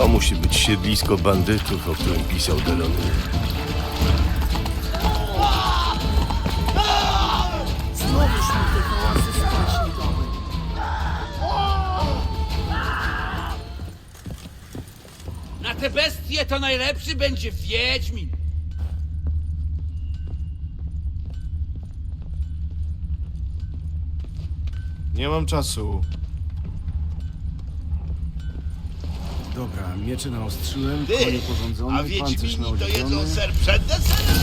To musi być siedlisko bandytów, o którym pisał Delony. Znowuż mi te hałasy dały. Na te bestie to najlepszy będzie Wiedźmin. Nie mam czasu. Dobra, miecze naostrzyłem, konie Ty, porządzone, a pancerz Wiedźmini to naodziony. jedzą ser przed deserem?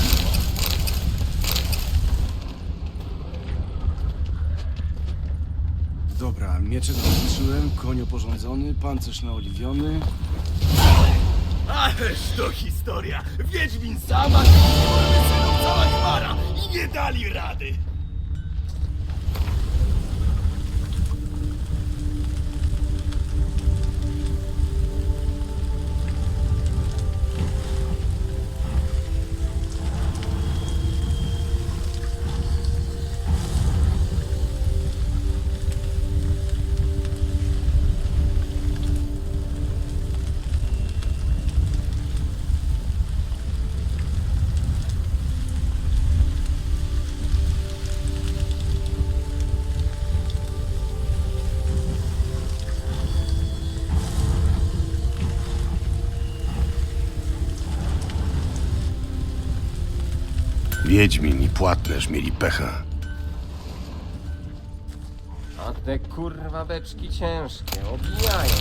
Dobra, miecze naostrzyłem, koń oporządzony, pancerz naoliwiony. Ależ to historia! Wiedźmin sama, synów cała chmara i nie dali rady! Wiedźmin i Płatnerz mieli pecha. A te kurwa beczki ciężkie, obijają.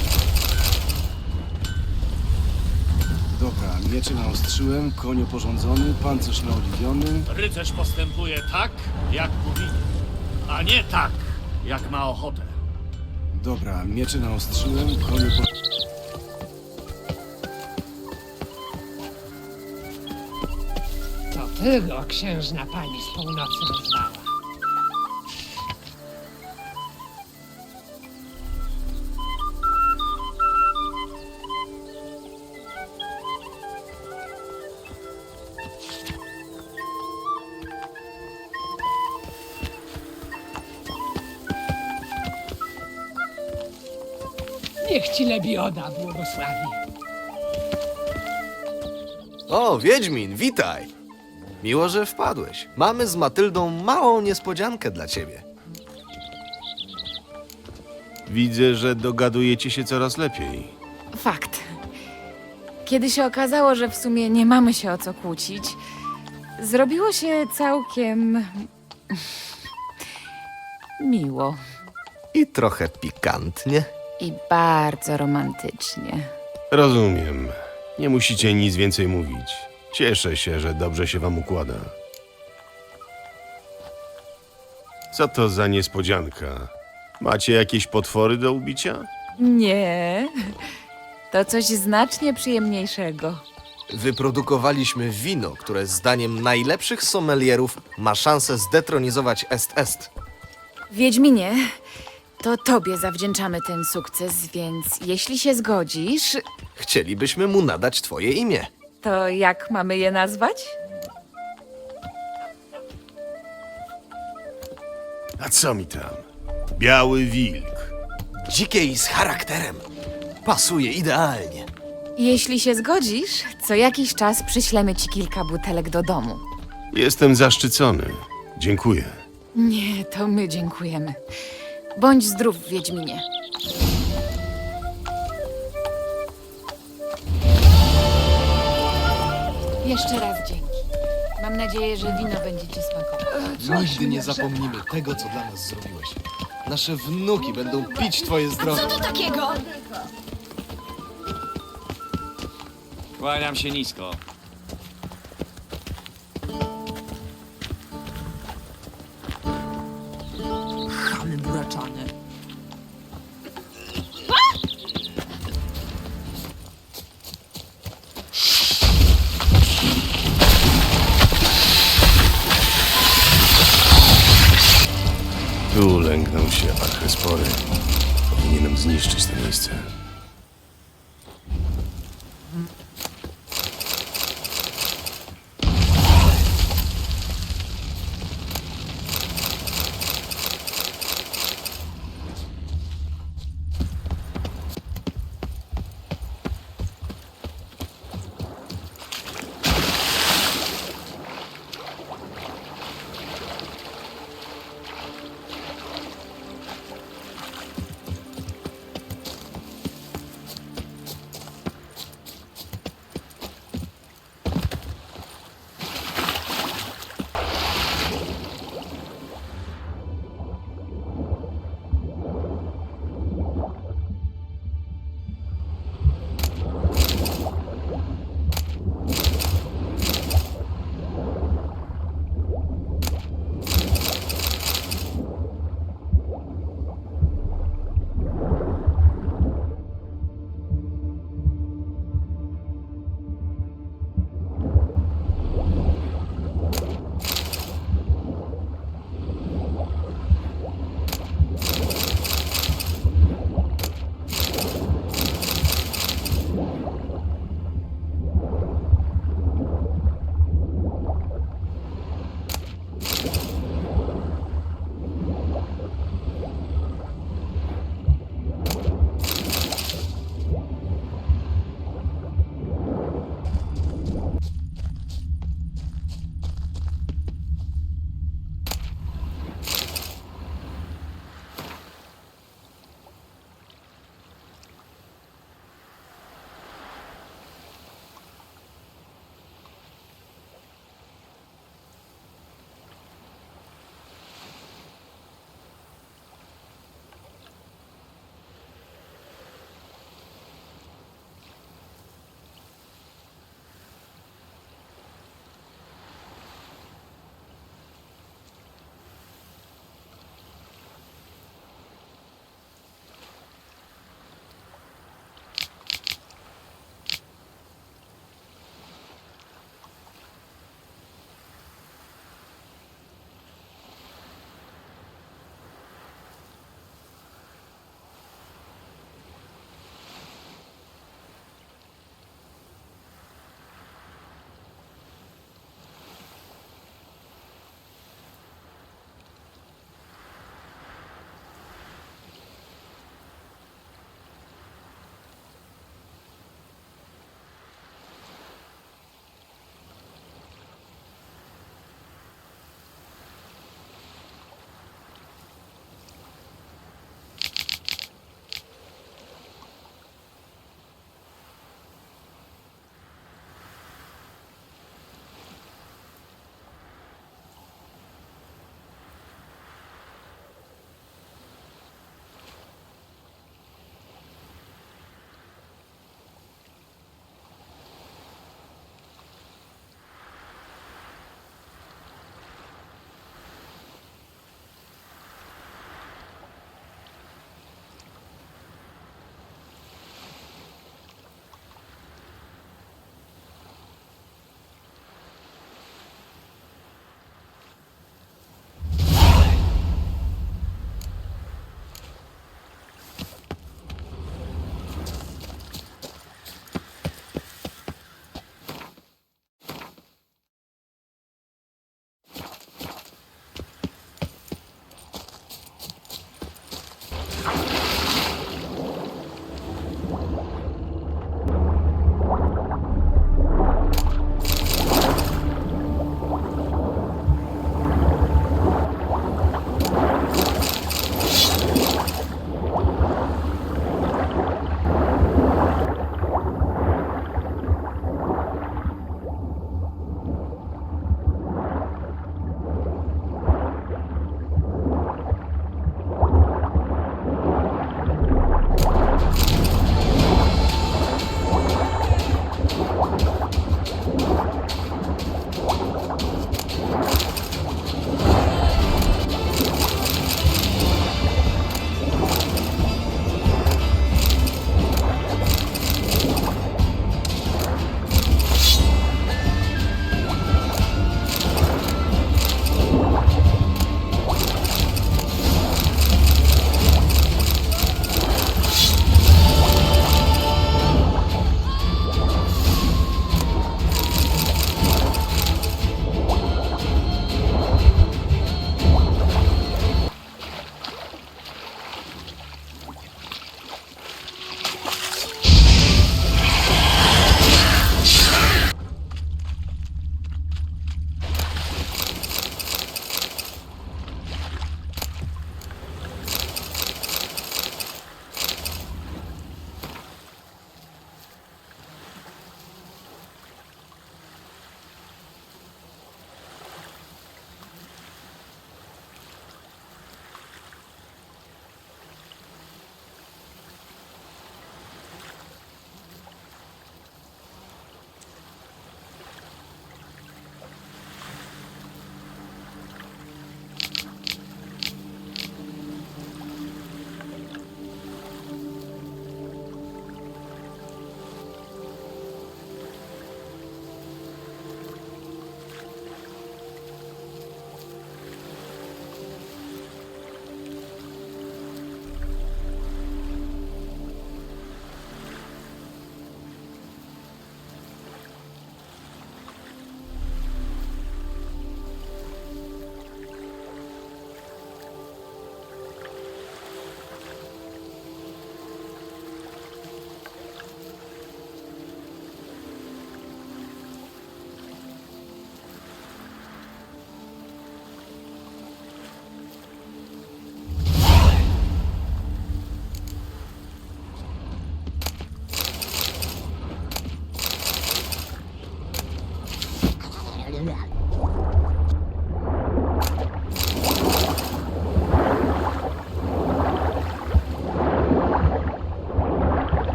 Dobra, miecze naostrzyłem, koń oporządzony, pancerz naoliwiony. Rycerz postępuje tak, jak powinien, a nie tak, jak ma ochotę. Dobra, miecze naostrzyłem, koń oporządzony. To tego księżna pani z północy nazwała. Niech ci Lebioda błogosławi. O, Wiedźmin, witaj! Miło, że wpadłeś. Mamy z Matyldą małą niespodziankę dla ciebie. Widzę, że dogadujecie się coraz lepiej. Fakt. Kiedy się okazało, że w sumie nie mamy się o co kłócić, zrobiło się całkiem. miło I trochę pikantnie. i bardzo romantycznie. Rozumiem. Nie musicie nic więcej mówić. Cieszę się, że dobrze się wam układa. Co to za niespodzianka? Macie jakieś potwory do ubicia? Nie, to coś znacznie przyjemniejszego. Wyprodukowaliśmy wino, które zdaniem najlepszych sommelierów ma szansę zdetronizować Est Est. Wiedźminie, to tobie zawdzięczamy ten sukces, więc jeśli się zgodzisz, Chcielibyśmy mu nadać twoje imię. To jak mamy je nazwać? A co mi tam? Biały wilk. Dzikie i z charakterem. Pasuje idealnie. Jeśli się zgodzisz, co jakiś czas przyślemy ci kilka butelek do domu. Jestem zaszczycony. Dziękuję. Nie, to my dziękujemy. Bądź zdrów, Wiedźminie. Jeszcze raz dzięki. Mam nadzieję, że wino będzie ci smakowało. Nigdy nie zapomnimy tego, co dla nas zrobiłeś. Nasze wnuki będą pić twoje zdrowie. Kłaniam się nisko. Archespory. Powinienem zniszczyć to miejsce.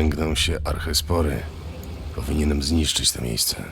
Lęgną się archespory. Powinienem zniszczyć to miejsce.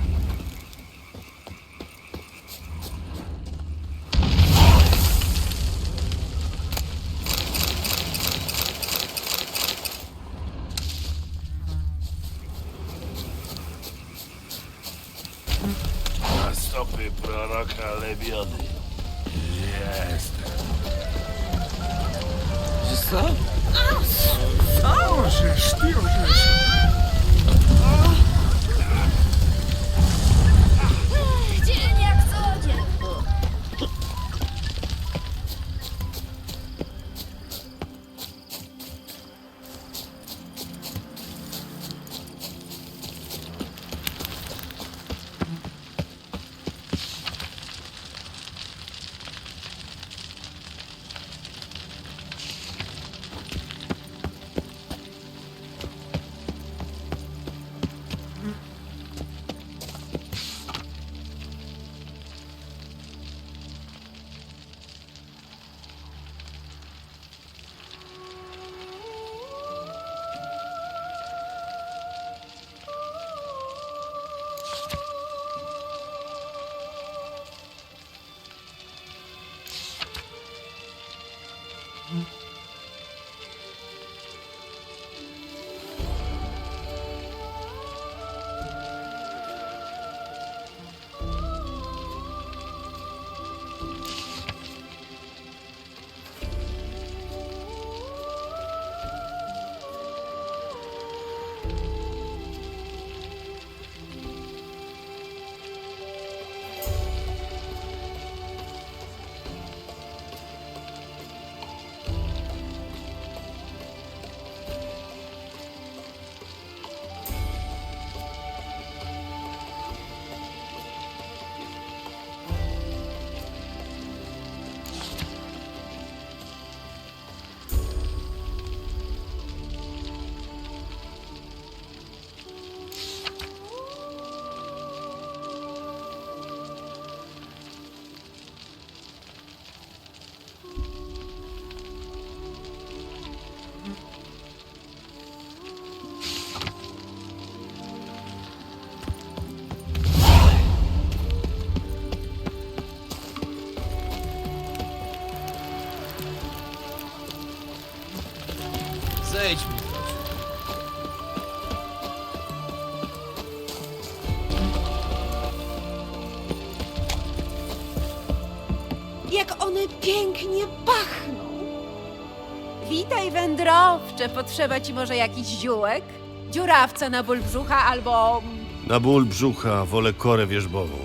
Witaj, wędrowcze. Potrzeba ci może jakiś ziółek? Dziurawca na ból brzucha albo... Na ból brzucha wolę korę wierzbową.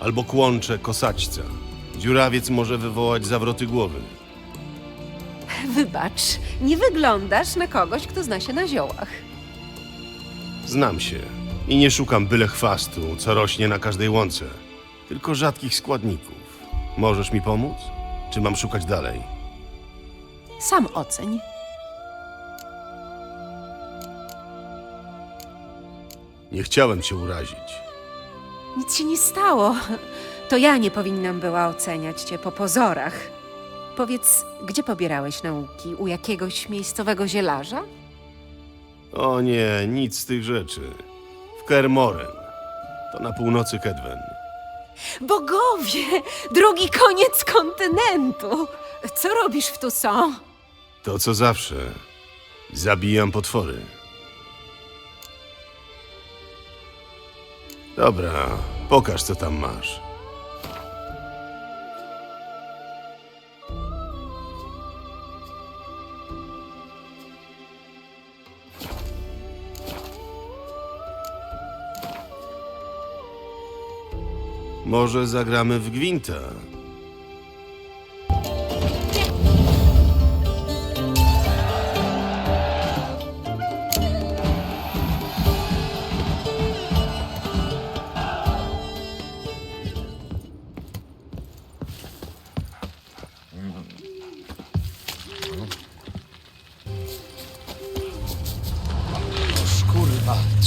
Albo kłącze kosaćca. Dziurawiec może wywołać zawroty głowy. Wybacz, nie wyglądasz na kogoś, kto zna się na ziołach. Znam się i nie szukam byle chwastu, co rośnie na każdej łące, tylko rzadkich składników. Możesz mi pomóc? Czy mam szukać dalej? Sam oceń. Nie chciałem cię urazić. Nic się nie stało. To ja nie powinnam była oceniać cię po pozorach. Powiedz, gdzie pobierałeś nauki? U jakiegoś miejscowego zielarza? O nie, nic z tych rzeczy. W Kermoren. To na północy Kedwen. Bogowie! Drugi koniec kontynentu! Co robisz w Toussaint? To co zawsze. Zabijam potwory. Dobra, pokaż co tam masz. Może zagramy w gwinta?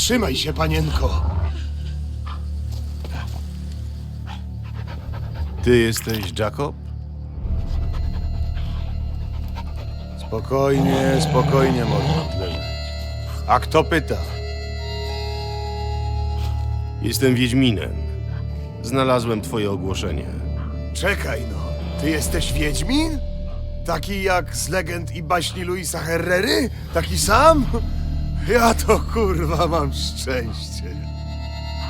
Trzymaj się, panienko. Ty jesteś Jacob? Spokojnie, spokojnie, mordo. A kto pyta? Jestem Wiedźminem. Znalazłem twoje ogłoszenie. Czekaj no, ty jesteś Wiedźmin? Taki jak z legend i baśni Luisa Herrery? Taki sam? Ja to kurwa mam szczęście.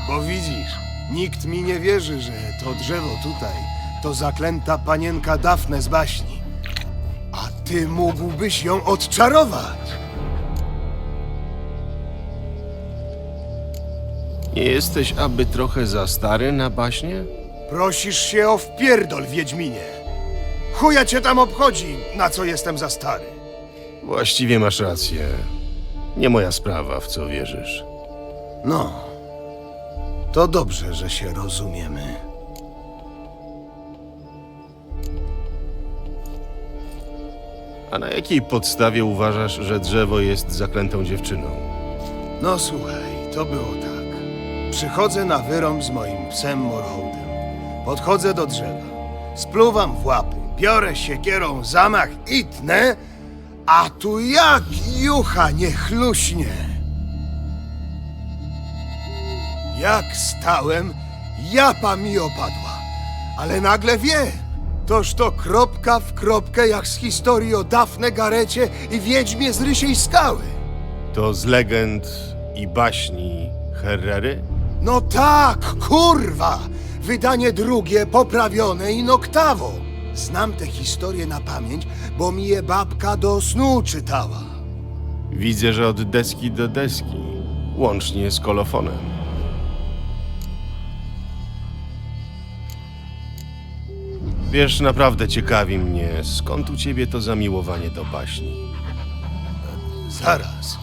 Bo widzisz, nikt mi nie wierzy, że to drzewo tutaj to zaklęta panienka Dafne z baśni. A ty mógłbyś ją odczarować. Nie jesteś aby trochę za stary na baśnie? Prosisz się o wpierdol, Wiedźminie. Chuja cię tam obchodzi, na co jestem za stary. Właściwie masz rację. Nie moja sprawa, w co wierzysz. No, to dobrze, że się rozumiemy. A na jakiej podstawie uważasz, że drzewo jest zaklętą dziewczyną? No słuchaj, to było tak. Przychodzę na wyrąb z moim psem Morhołdem. Podchodzę do drzewa, spluwam w łapy, biorę siekierą zamach i tnę, a tu jak jucha nie chluśnie. Jak stałem, japa mi opadła, ale nagle wiem, toż to kropka w kropkę jak z historii o Dafne Garecie i Wiedźmie z Rysiej Skały. To z legend i baśni Herrery? No tak, kurwa! Wydanie drugie, poprawione i noktawą. Znam tę historię na pamięć, bo mi je babka do snu czytała. Widzę, że od deski do deski, łącznie z kolofonem. Wiesz, naprawdę ciekawi mnie, skąd u ciebie to zamiłowanie do baśni. Zaraz.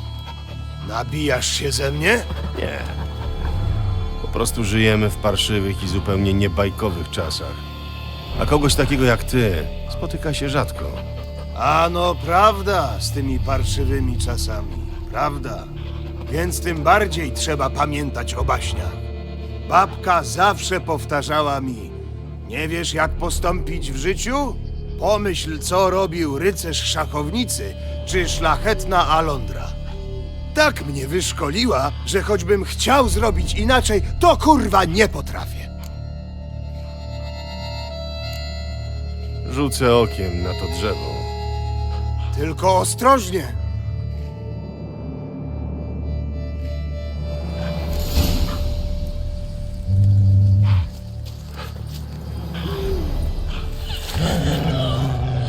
Nabijasz się ze mnie? Nie. Po prostu żyjemy w parszywych i zupełnie niebajkowych czasach. A kogoś takiego jak ty spotyka się rzadko. A no prawda z tymi parszywymi czasami. Prawda. Więc tym bardziej trzeba pamiętać o baśniach. Babka zawsze powtarzała mi: Nie wiesz, jak postąpić w życiu? Pomyśl, co robił rycerz szachownicy czy szlachetna Alondra. Tak mnie wyszkoliła, że choćbym chciał zrobić inaczej, to kurwa nie potrafię. Rzucę okiem na to drzewo. Tylko ostrożnie.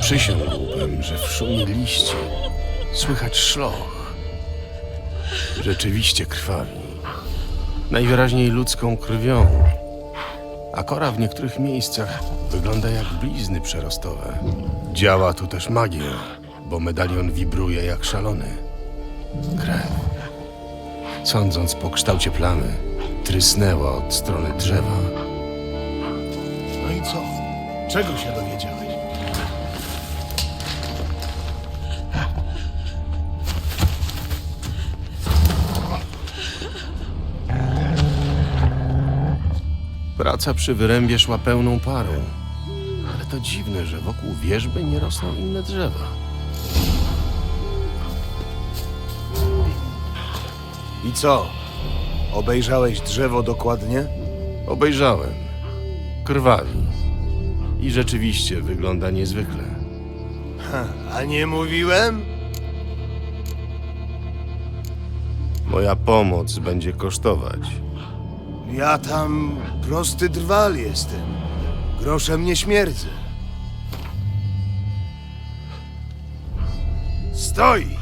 Przysiągłbym, że w szumie liści słychać szloch. Rzeczywiście krwawi. Najwyraźniej ludzką krwią. A kora w niektórych miejscach wygląda jak blizny przerostowe. Działa tu też magia, bo medalion wibruje jak szalony. Krew. Sądząc po kształcie plamy, trysnęła od strony drzewa. No i co? Czego się dowiedziałeś? Praca przy wyrębie szła pełną parą. Ale to dziwne, że wokół wieżby nie rosną inne drzewa. I co? Obejrzałeś drzewo dokładnie? Obejrzałem. Krwawi. I rzeczywiście wygląda niezwykle. A nie mówiłem? Moja pomoc będzie kosztować. Ja tam prosty drwal jestem. Groszem nie śmierdzę. Stoi!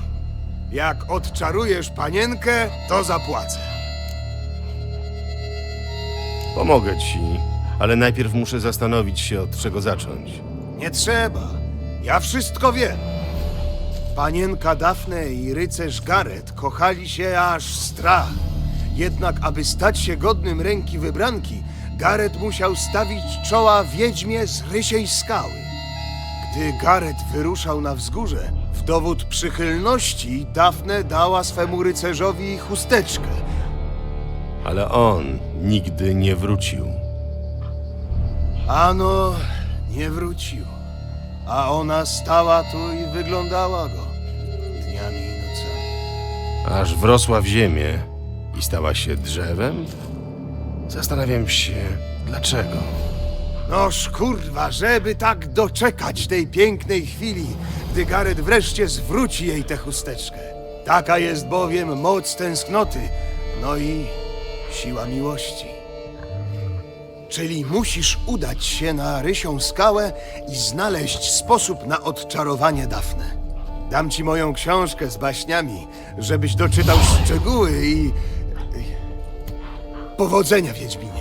Jak odczarujesz panienkę, to zapłacę. Pomogę ci, ale najpierw muszę zastanowić się, od czego zacząć. Nie trzeba. Ja wszystko wiem. Panienka Dafne i rycerz Gareth kochali się aż strach. Jednak, aby stać się godnym ręki wybranki, Gareth musiał stawić czoła wiedźmie z rysiej skały. Gdy Gareth wyruszał na wzgórze, w dowód przychylności Dafne dała swemu rycerzowi chusteczkę. Ale on nigdy nie wrócił. Ano, nie wrócił. A ona stała tu i wyglądała go dniami i nocami. aż wrosła w ziemię i stała się drzewem? Zastanawiam się, dlaczego. Noż kurwa, żeby tak doczekać tej pięknej chwili, gdy Gareth wreszcie zwróci jej tę chusteczkę. Taka jest bowiem moc tęsknoty, no i siła miłości. Czyli musisz udać się na Rysią skałę i znaleźć sposób na odczarowanie Dafne. Dam ci moją książkę z baśniami, żebyś doczytał szczegóły i... Powodzenia, Wiedźminie.